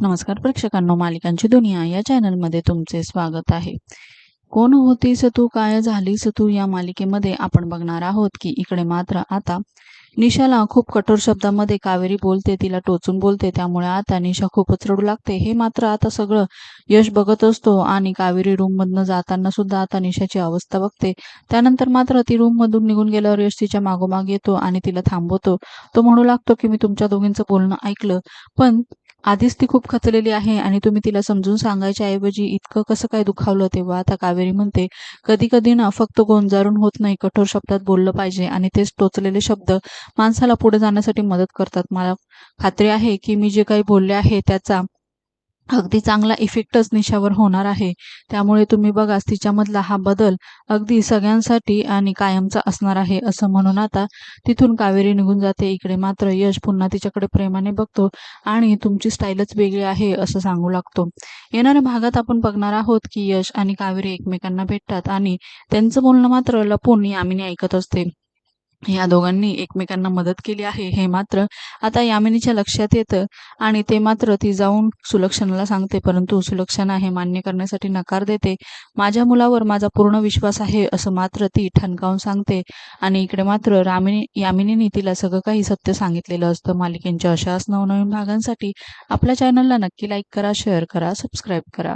नमस्कार प्रेक्षकांनो मालिकांची दुनिया या चॅनलमध्ये तुमचे स्वागत आहे. कोण होती तू काय झाली तू या मालिकेमध्ये आपण बघणार आहोत की इकडे मात्र आता निशाला खूप कठोर शब्दामध्ये कावेरी बोलते तिला टोचून बोलते त्यामुळे आता निशा खूपच रडू लागते. हे मात्र आता सगळं यश बघत असतो आणि कावेरी रूम मधनं जाताना सुद्धा आता निशाची अवस्था बघते. त्यानंतर मात्र ती रूम मधून निघून गेल्यावर यश तिच्या मागोमाग येतो आणि तिला थांबवतो. तो म्हणू लागतो की मी तुमच्या दोघींचं बोलणं ऐकलं पण आधीच ती खूप खचलेली आहे आणि तुम्ही तिला समजून सांगायच्या ऐवजी इतकं कसं काय दुखावलं तेव्हा आता कावेरी म्हणते कधी कधी ना फक्त गोंजारून होत नाही कठोर शब्दात बोललं पाहिजे आणि तेच टोचलेले शब्द माणसाला पुढे जाण्यासाठी मदत करतात. मला खात्री आहे की मी जे काही बोलले आहे त्याचा अगदी चांगला इफेक्टच निशावर होणार आहे. त्यामुळे तुम्ही बघाच तिच्यामधला हा बदल अगदी सगळ्यांसाठी आणि कायमचा असणार आहे असं म्हणून आता तिथून कावेरी निघून जाते. इकडे मात्र यश पुन्हा तिच्याकडे प्रेमाने बघतो आणि तुमची स्टाईलच वेगळी आहे असं सांगू लागतो. येणाऱ्या भागात आपण बघणार आहोत की यश आणि कावेरी एकमेकांना भेटतात आणि त्यांचं बोलणं मात्र लपून यामिनी ऐकत असते. या दोघांनी एकमेकांना मदत केली आहे हे मात्र आता यामिनीच्या लक्षात येतं आणि ते मात्र ती जाऊन सुलक्षणाला सांगते परंतु सुलक्षणा हे मान्य करण्यासाठी नकार देते. माझ्या मुलावर माझा पूर्ण विश्वास आहे असं मात्र ती ठणकावून सांगते. आणि इकडे मात्र रामिनी यामिनीने तिला सगळं काही सत्य सांगितलेलं असतं. मालिकेंच्या अशाच नवनवीन भागांसाठी आपल्या चॅनलला नक्की लाईक करा शेअर करा सबस्क्राईब करा.